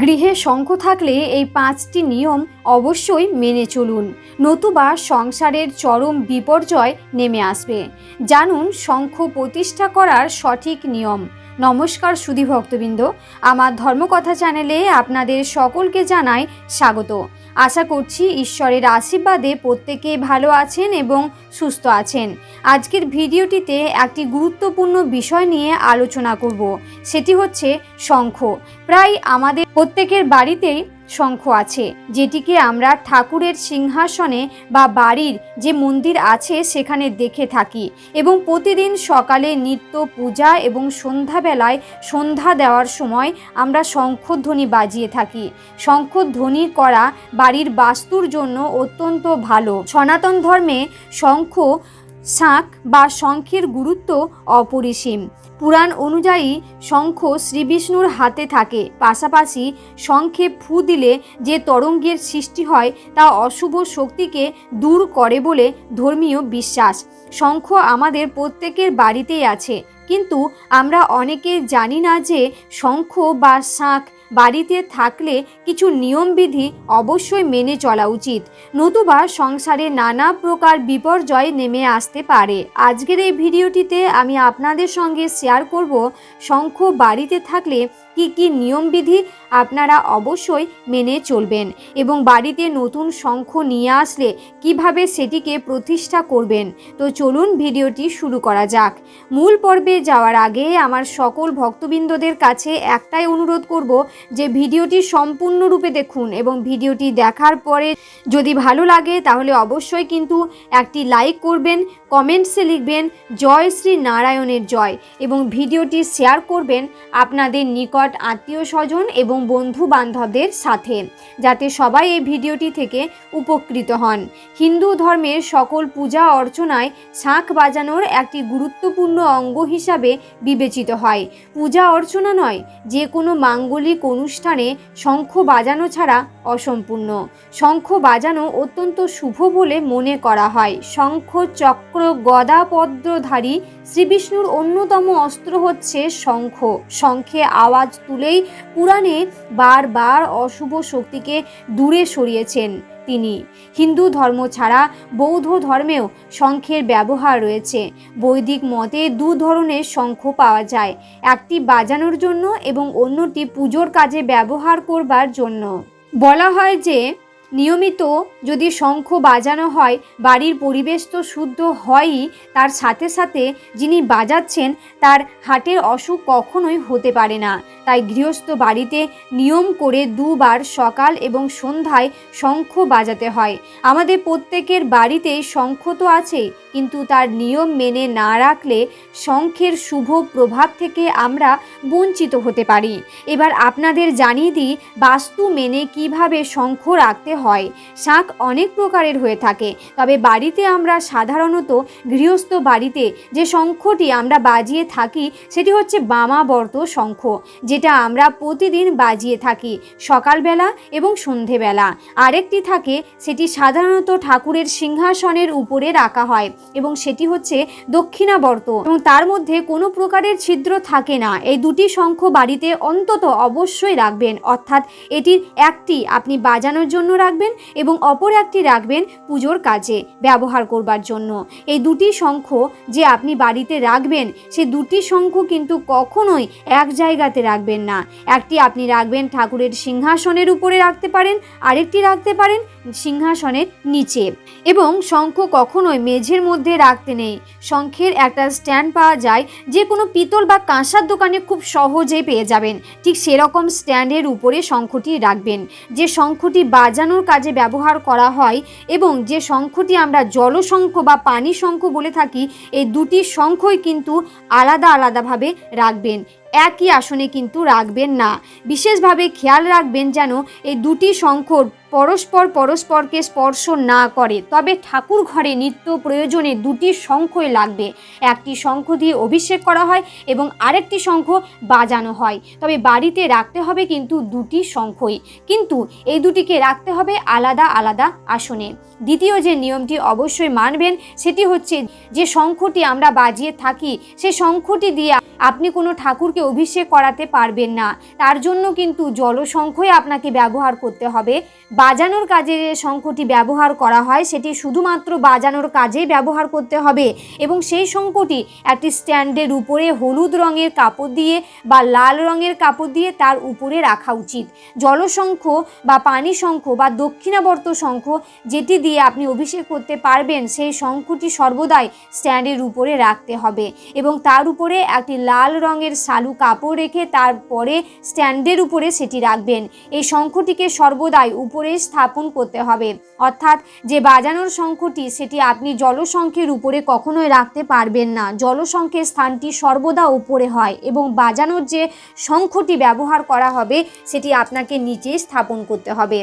গৃহে শঙ্খ থাকলে এই পাঁচটি নিয়ম অবশ্যই মেনে চলুন। নতুবা সংসারের চরম বিপর্যয় নেমে আসবে। জানুন শঙ্খ প্রতিষ্ঠা করার সঠিক নিয়ম। নমস্কার সুধী ভক্তবৃন্দ। আমার ধর্মকথা চ্যানেলে আপনাদের সকলকে জানাই স্বাগত। আশা করছি ঈশ্বরের আশীর্বাদে প্রত্যেকে ভালো আছেন এবং সুস্থ আছেন। আজকের ভিডিওটিতে একটি গুরুত্বপূর্ণ বিষয় নিয়ে আলোচনা করব। সেটি হচ্ছে শঙ্খ। প্রায় আমাদের প্রত্যেকের বাড়িতেই শঙ্খ আছে, যেটিকে আমরা ঠাকুরের সিংহাসনে বা বাড়ির যে মন্দির আছে সেখানে দেখে থাকি এবং প্রতিদিন সকালে নিত্য পূজা এবং সন্ধ্যাবেলায় সন্ধ্যা দেওয়ার সময় আমরা শঙ্খধ্বনি বাজিয়ে থাকি। শঙ্খধ্বনি করা বাড়ির বাস্তুর জন্য অত্যন্ত ভালো। সনাতন ধর্মে শঙ্খ শাঁখ বা শঙ্খের গুরুত্ব অপরিসীম। পুরাণ অনুযায়ী শঙ্খ শ্রীবিষ্ণুর হাতে থাকে। পাশাপাশি শঙ্খে ফু দিলে যে তরঙ্গের সৃষ্টি হয় তা অশুভ শক্তিকে দূর করে বলে ধর্মীয় বিশ্বাস। শঙ্খ আমাদের প্রত্যেকের বাড়িতেই আছে। কিন্তু আমরা অনেকে জানি না যে শঙ্খ বা শাঁখ বাড়িতে থাকলে কিছু নিয়মবিধি অবশ্যই মেনে চলা উচিত। নতুবা সংসারে নানা প্রকার বিপর্যয় নেমে আসতে পারে। আজকের এই ভিডিওটিতে আমি আপনাদের সঙ্গে শেয়ার করব, শঙ্খ বাড়িতে থাকলে কি কি নিয়মবিধি আপনারা অবশ্যই মেনে চলবেন এবং বাড়িতে নতুন শঙ্খ নিয়ে আসলে কীভাবে সেটিকে প্রতিষ্ঠা করবেন। তো চলুন ভিডিওটি শুরু করা যাক। মূল পর্বে যাওয়ার আগে আমার সকল ভক্তবৃন্দদের কাছে একটাই অনুরোধ করব যে ভিডিওটি সম্পূর্ণরূপে দেখুন এবং ভিডিওটি দেখার পরে যদি ভালো লাগে, তাহলে অবশ্যই কিন্তু একটি লাইক করবেন কমেন্টসে লিখবেন, জয় শ্রী নারায়ণের জয় এবং ভিডিওটি শেয়ার করবেন আপনাদের নিকট আত্মীয় স্বজন এবং বন্ধু বান্ধবদের সাথে, যাতে সবাই এই ভিডিওটি থেকে উপকৃত হন। হিন্দু ধর্মের সকল পূজা অর্চনায় শাঁখ বাজানোর একটি গুরুত্বপূর্ণ অঙ্গ হিসাবে বিবেচিত হয়। পূজা অর্চনা নয়, যে কোনো মাঙ্গলিক অনুষ্ঠানে শঙ্খ বাজানো ছাড়া অসম্পূর্ণ। শঙ্খ বাজানো অত্যন্ত শুভ বলে মনে করা হয়। শঙ্খ চক্র গদা পদ্মধারী শ্রীবিষ্ণুর অন্যতম অস্ত্র হচ্ছে শঙ্খ। শঙ্খে আওয়াজ তুলেই পুরাণে বারবার অশুভ শক্তিকে দূরে সরিয়েছেন। তিনি। হিন্দু ধর্ম ছাড়া বৌদ্ধ ধর্মেও শঙ্খের ব্যবহার রয়েছে। বৈদিক মতে দু ধরনের শঙ্খ পাওয়া যায়, একটি বাজানোর জন্য এবং অন্যটি পুজোর কাজে ব্যবহার করবার জন্য। বলা হয় যে নিয়মিত যদি শঙ্খ বাজানো হয়, বাড়ির পরিবেশ তো শুদ্ধ হয়ই, তার সাথে সাথে যিনি বাজাচ্ছেন, তার হাটের অসুখ কখনোই হতে পারে না। তাই গৃহস্থ বাড়িতে নিয়ম করে দুবার সকাল এবং সন্ধ্যায় শঙ্খ বাজাতে হয়। আমাদের প্রত্যেকের বাড়িতেই শঙ্খ তো আছেই। কিন্তু তার নিয়ম মেনে না রাখলে শঙ্খের শুভ প্রভাব থেকে আমরা বঞ্চিত হতে পারি। এবার আপনাদের জানিয়ে দিই, বাস্তু মেনে কীভাবে শঙ্খ রাখতে হয়। শাঁখ অনেক প্রকারের হয়ে থাকে, তবে বাড়িতে আমরা সাধারণত গৃহস্থ বাড়িতে যে শঙ্খটি আমরা বাজিয়ে থাকি, সেটি হচ্ছে বামাবর্ত শঙ্খ, যেটা আমরা প্রতিদিন বাজিয়ে থাকি, সকালবেলা এবং সন্ধেবেলা। আরেকটি থাকে, সেটি সাধারণত ঠাকুরের সিংহাসনের উপরে রাখা হয়। এবং সেটি হচ্ছে দক্ষিণাবর্ত এবং তার মধ্যে কোনো প্রকারের ছিদ্র থাকে না। এই দুটি শঙ্খ বাড়িতে অন্তত অবশ্যই রাখবেন। অর্থাৎ এটির একটি আপনি বাজানোর জন্য রাখবেন এবং অপর একটি রাখবেন পুজোর কাজে ব্যবহার করবার জন্য। এই দুটি শঙ্খ যে আপনি বাড়িতে রাখবেন, সে দুটি শঙ্খ কিন্তু কখনোই এক জায়গাতে রাখবেন না। একটি আপনি রাখবেন ঠাকুরের সিংহাসনের উপরে রাখতে পারেন, আরেকটি রাখতে পারেন সিংহাসনের নিচে। এবং শঙ্খ কখনোই মেঝের মধ্যে রাখতে নেই। শঙ্খের একটা স্ট্যান্ড পাওয়া যায়, যে কোনো পিতল বা কাঁসার দোকানে খুব সহজেই পেয়ে যাবেন। ঠিক সেরকম স্ট্যান্ডের উপরে শঙ্খটি রাখবেন। যে শঙ্খটি বাজানোর কাজে ব্যবহার করা হয় এবং যে শঙ্খটি আমরা জলশঙ্খ বা পানি শঙ্খ বলে থাকি, এই দুটি শঙ্খই কিন্তু আলাদা আলাদাভাবে রাখবেন। একই আসনে কিন্তু রাখবেন না। বিশেষভাবে খেয়াল রাখবেন যেন এই দুটি শঙ্খর পরস্পর পরস্পরকে স্পর্শ না করে। তবে ঠাকুর ঘরে নিত্য প্রয়োজনে দুটি শঙ্খই লাগবে। একটি শঙ্খ দিয়ে অভিষেক করা হয় এবং আরেকটি শঙ্খ বাজানো হয়। তবে বাড়িতে রাখতে হবে কিন্তু দুটি শঙ্খই। কিন্তু এই দুটিকে রাখতে হবে আলাদা আলাদা আসনে। দ্বিতীয় যে নিয়মটি অবশ্যই মানবেন, সেটি হচ্ছে যে শঙ্খটি আমরা বাজিয়ে থাকি, সে শঙ্খটি দিয়ে আপনি কোনো ঠাকুরকে শঙ্খকে অভিষেক করাতে পারবেন না। তার জন্য কিন্তু জলশঙ্খই আপনাকে ব্যবহার করতে হবে। বাজানোর কাজে যে শঙ্খটি ব্যবহার করা হয়, সেটি শুধুমাত্র বাজানোর কাজেই ব্যবহার করতে হবে এবং সেই শঙ্খটি একটি স্ট্যান্ডের উপরে হলুদ রঙের কাপড় দিয়ে বা লাল রঙের কাপড় দিয়ে তার উপরে রাখা উচিত। জলশঙ্খ বা পানি শঙ্খ বা দক্ষিণাবর্ত শঙ্খ যেটি দিয়ে আপনি অভিষেক করতে পারবেন, সেই শঙ্খটি সর্বদাই স্ট্যান্ডের উপরে রাখতে হবে এবং তার উপরে একটি লাল রঙের সালু কাপড় রেখে তারপরে স্ট্যান্ডের উপরে সেটি রাখবেন। এই শঙ্খটিকে সর্বদাই উপরে স্থাপন করতে হবে। অর্থাৎ যে বাজানোর শঙ্খটি, সেটি আপনি জলশঙ্খের উপরে কখনোই রাখতে পারবেন না। জলশঙ্খের স্থানটি সর্বদা উপরে হয় এবং বাজানোর যে শঙ্খটি ব্যবহার করা হবে, সেটি আপনাকে নিচেই স্থাপন করতে হবে।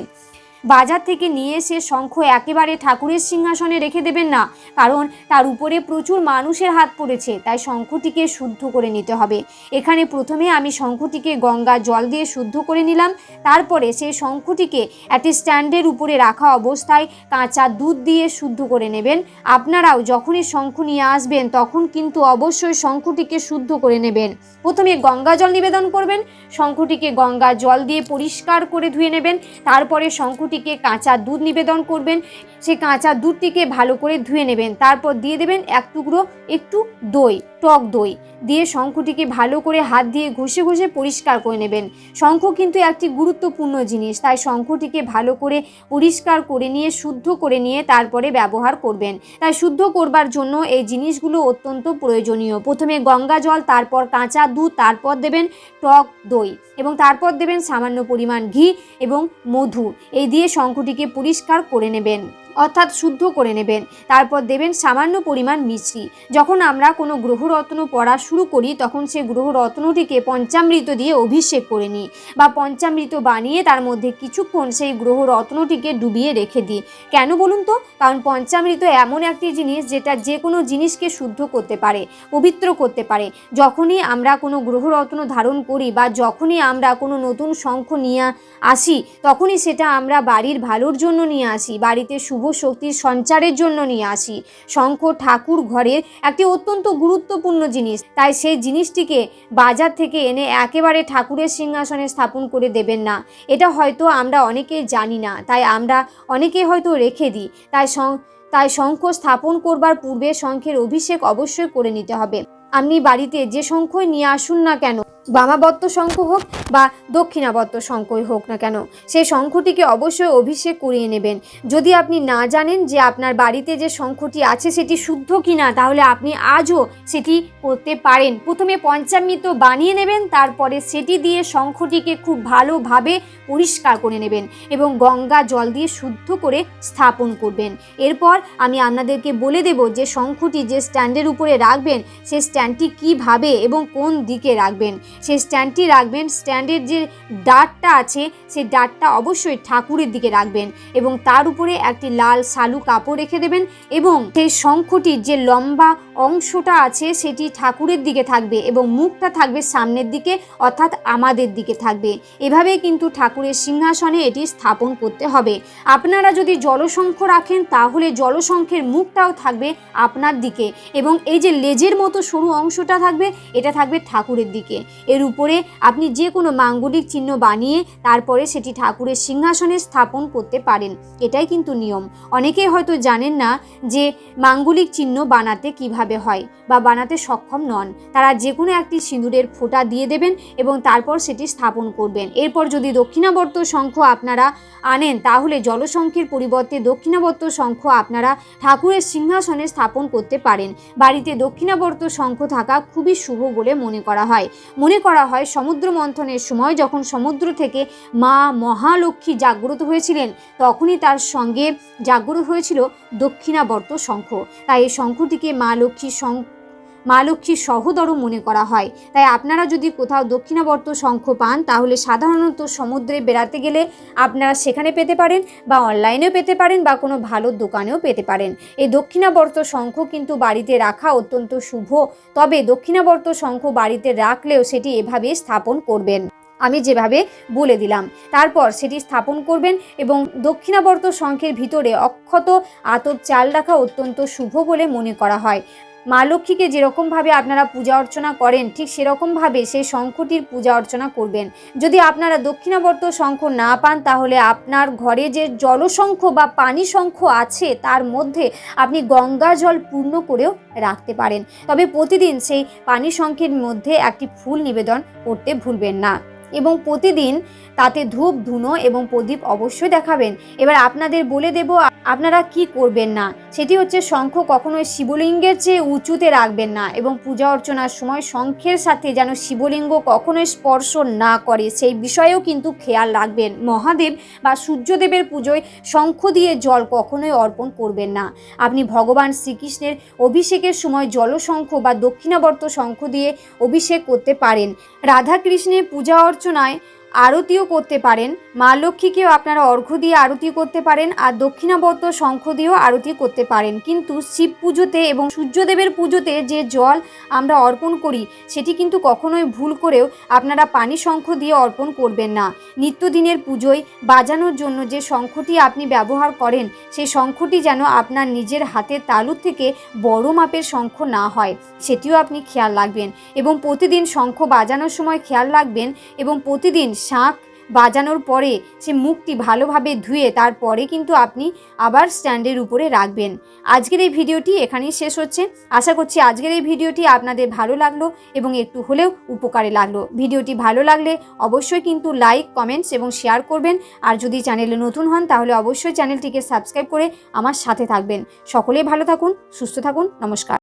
বাজার থেকে নিয়ে এসে শঙ্খ একেবারে ঠাকুরের সিংহাসনে রেখে দেবেন না, কারণ তার উপরে প্রচুর মানুষের হাত পড়েছে, তাই শঙ্খটিকে শুদ্ধ করে নিতে হবে। এখানে প্রথমে আমি শঙ্খটিকে গঙ্গা জল দিয়ে শুদ্ধ করে নিলাম, তারপরে সেই শঙ্খটিকে একটি স্ট্যান্ডের উপরে রাখা অবস্থায় কাঁচা দুধ দিয়ে শুদ্ধ করে নেবেন। আপনারাও যখনই শঙ্খ নিয়ে আসবেন, তখন কিন্তু অবশ্যই শঙ্খটিকে শুদ্ধ করে নেবেন। প্রথমে গঙ্গা জল নিবেদন করবেন, শঙ্খটিকে গঙ্গা জল দিয়ে পরিষ্কার করে ধুয়ে নেবেন, তারপরে শঙ্খটিকে কাঁচা দুধ নিবেদন করবেন। সেই কাঁচা দুধটিকে ভালো করে ধুয়ে নেবেন। তারপর দিয়ে দেবেন এক টুকরো একটু দই, টক দই। দিয়ে শঙ্খটিকে ভালো করে হাত দিয়ে ঘষে ঘষে পরিষ্কার করে নেবেন। শঙ্খ কিন্তু একটি গুরুত্বপূর্ণ জিনিস, তাই শঙ্খটিকে ভালো করে পরিষ্কার করে নিয়ে, শুদ্ধ করে নিয়ে তারপরে ব্যবহার করবেন। তাই শুদ্ধ করবার জন্য এই জিনিসগুলো অত্যন্ত প্রয়োজনীয়। প্রথমে গঙ্গা জল, তারপর কাঁচা দুধ, তারপর দেবেন টক দই এবং তারপর দেবেন সামান্য পরিমাণ ঘি এবং মধু। এই দিয়ে শঙ্খটিকে পরিষ্কার করে নেবেন। অর্থাৎ শুদ্ধ করে নেবেন। তারপর দেবেন সামান্য পরিমাণ মিশ্রি যখন আমরা কোনো গ্রহরত্ন পড়া শুরু করি, তখন সে গ্রহরত্নটিকে পঞ্চামৃত দিয়ে অভিষেক করে নিই বা পঞ্চামৃত বানিয়ে তার মধ্যে কিছুক্ষণ সেই গ্রহরত্নটিকে ডুবিয়ে রেখে দিই। কেন বলুন তো? কারণ পঞ্চামৃত এমন একটি জিনিস যেটা যে কোনো জিনিসকে শুদ্ধ করতে পারে, পবিত্র করতে পারে। যখনই আমরা কোনো গ্রহরত্ন ধারণ করি বা যখনই আমরা কোনো নতুন শঙ্খ নিয়ে আসি, তখনই সেটা আমরা বাড়ির ভালোর জন্য নিয়ে আসি, বাড়িতে শুভ শক্তির সঞ্চারের জন্য নিয়ে আসি। শঙ্খ ঠাকুর ঘরের একটি অত্যন্ত গুরুত্বপূর্ণ জিনিস, তাই সেই জিনিসটিকে বাজার থেকে এনে একেবারে ঠাকুরের সিংহাসনে স্থাপন করে দেবেন না। এটা হয়তো আমরা অনেকে জানি না, তাই আমরা অনেকে হয়তো রেখে দিই। তাই তাই শঙ্খ স্থাপন করবার পূর্বে শঙ্খের অভিষেক অবশ্যই করে নিতে হবে। আপনি বাড়িতে যে শঙ্খই নিয়ে আসুন না কেন বামাবত্ত শঙ্খ হোক বা দক্ষিণাবত্ত শঙ্খই হোক না কেন, সেই শঙ্খটিকে অবশ্যই অভিষেক করিয়ে নেবেন। যদি আপনি না জানেন যে আপনার বাড়িতে যে শঙ্খটি আছে সেটি শুদ্ধ কি না তাহলে আপনি আজও সেটি করতে পারেন। প্রথমে পঞ্চামৃত বানিয়ে নেবেন, তারপরে সেটি দিয়ে শঙ্খটিকে খুব ভালোভাবে পরিষ্কার করে নেবেন এবং গঙ্গা জল দিয়ে শুদ্ধ করে স্থাপন করবেন। এরপর আমি আপনাদেরকে বলে দেব যে শঙ্খটি যে স্ট্যান্ডের উপরে রাখবেন সেই স্ট্যান্ডটি কীভাবে এবং কোন দিকে রাখবেন। সেই স্ট্যান্ডটি রাখবেন। স্ট্যান্ডের যে ডাটটা আছে, সেই ডাটটা অবশ্যই ঠাকুরের দিকে রাখবেন এবং তার উপরে একটি লাল সালু কাপড় রেখে দেবেন এবং সেই শঙ্খটির যে লম্বা অংশটা আছে সেটি ঠাকুরের দিকে থাকবে এবং মুখটা থাকবে সামনের দিকে, অর্থাৎ আমাদের দিকে থাকবে। এভাবেই কিন্তু ঠাকুরের সিংহাসনে এটি স্থাপন করতে হবে। আপনারা যদি জলশঙ্খ রাখেন, তাহলে জলশঙ্খের মুখটাও থাকবে আপনার দিকে এবং এই যে লেজের মতো সরু অংশটা থাকবে, এটা থাকবে ঠাকুরের দিকে। এর উপরে আপনি যে কোনো মাঙ্গলিক চিহ্ন বানিয়ে তারপরে সেটি ঠাকুরের সিংহাসনে স্থাপন করতে পারেন। এটাই কিন্তু নিয়ম। অনেকেই হয়তো জানেন না যে মাঙ্গলিক চিহ্ন বানাতে কীভাবে হয় বা বানাতে সক্ষম নন, তারা যে কোনো একটি সিঁদুরের ফোঁটা দিয়ে দেবেন এবং তারপর সেটি স্থাপন করবেন। এরপর যদি দক্ষিণাবর্ত শঙ্খ আপনারা আনেন, তাহলে জলশঙ্খের পরিবর্তে দক্ষিণাবর্ত শঙ্খ আপনারা ঠাকুরের সিংহাসনে স্থাপন করতে পারেন। বাড়িতে দক্ষিণাবর্ত শঙ্খ থাকা খুবই শুভ বলে মনে করা হয়। মনে করা হয়, সমুদ্র মন্থনের সময় যখন সমুদ্র থেকে মা মহালক্ষ্মী জাগ্রত হয়েছিলেন, তখনই তার সঙ্গে জাগ্রত হয়েছিল দক্ষিণাবর্ত শঙ্খ। তাই এই শঙ্খটিকে মা লক্ষ্মীর শঙ্খ মা লক্ষ্মীর সহদর মনে করা হয়। তাই আপনারা যদি কোথাও দক্ষিণাবর্ত শঙ্খ পান, তাহলে সাধারণত সমুদ্রে বেড়াতে গেলে আপনারা সেখানে পেতে পারেন বা অনলাইনেও পেতে পারেন বা কোনো ভালো দোকানেও পেতে পারেন। এই দক্ষিণাবর্ত শঙ্খ কিন্তু বাড়িতে রাখা অত্যন্ত শুভ, তবে দক্ষিণাবর্ত শঙ্খ বাড়িতে রাখলেও সেটি এভাবে স্থাপন করবেন। আমি যেভাবে বলে দিলাম। তারপর সেটি স্থাপন করবেন এবং দক্ষিণাবর্ত শঙ্খের ভিতরে অক্ষত আতপ চাল রাখা অত্যন্ত শুভ বলে মনে করা হয়। মা লক্ষ্মীকে যেরকমভাবে আপনারা পূজা অর্চনা করেন, ঠিক সেরকমভাবে সেই শঙ্খটির পূজা অর্চনা করবেন। যদি আপনারা দক্ষিণাবর্ত শঙ্খ না পান, তাহলে আপনার ঘরে যে জলশঙ্খ বা পানি শঙ্খ আছে, তার মধ্যে আপনি গঙ্গা জল পূর্ণ করেও রাখতে পারেন। তবে প্রতিদিন সেই পানি শঙ্খের মধ্যে একটি ফুল নিবেদন করতে ভুলবেন না। এবং প্রতিদিন তাতে ধূপ ধুনো এবং প্রদীপ অবশ্যই দেখাবেন। এবার আপনাদের বলে দেব আপনারা কি করবেন না? সেটি হচ্ছে শঙ্খ কখনোই শিবলিঙ্গের চেয়ে উঁচুতে রাখবেন না এবং পূজা অর্চনার সময় শঙ্খের সাথে যেন শিবলিঙ্গ কখনোই স্পর্শ না করে, সেই বিষয়েও কিন্তু খেয়াল রাখবেন। মহাদেব বা সূর্যদেবের পুজোয় শঙ্খ দিয়ে জল কখনোই অর্পণ করবেন না। আপনি ভগবান শ্রীকৃষ্ণের অভিষেকের সময় জলশঙ্খ বা দক্ষিণাবর্ত শঙ্খ দিয়ে অভিষেক করতে পারেন। রাধাকৃষ্ণের পূজা অর্চনায় আরতিও করতে পারেন। মা লক্ষ্মীকেও আপনারা অর্ঘ্য দিয়ে আরতি করতে পারেন আর দক্ষিণাবর্ত শঙ্খ দিয়েও আরতি করতে পারেন। কিন্তু শিব পুজোতে এবং সূর্যদেবের পুজোতে যে জল আমরা অর্পণ করি, সেটি কিন্তু কখনোই ভুল করেও আপনারা পানি শঙ্খ দিয়ে অর্পণ করবেন না। নিত্যদিনের পুজোয় বাজানোর জন্য যে শঙ্খটি আপনি ব্যবহার করেন সেই শঙ্খটি যেন আপনার নিজের হাতের তালুর থেকে বড় মাপের শঙ্খ না হয়, সেটিও আপনি খেয়াল রাখবেন। এবং প্রতিদিন শঙ্খ বাজানোর সময় খেয়াল রাখবেন এবং প্রতিদিন শাঁখ বাজানোর পরে সে মুখটি ভালোভাবে ধুয়ে তারপরে কিন্তু আপনি আবার স্ট্যান্ডের উপরে রাখবেন। আজকের এই ভিডিওটি এখানেই শেষ হচ্ছে। আশা করছি আজকের এই ভিডিওটি আপনাদের ভালো লাগল এবং একটু হলেও উপকারে লাগল। ভিডিওটি ভালো লাগলে অবশ্যই কিন্তু লাইক, কমেন্টস এবং শেয়ার করবেন। আর যদি চ্যানেলে নতুন হন তাহলে অবশ্যই চ্যানেলটিকে সাবস্ক্রাইব করে আমার সাথে থাকবেন। সকলেই ভালো থাকুন, সুস্থ থাকুন, নমস্কার।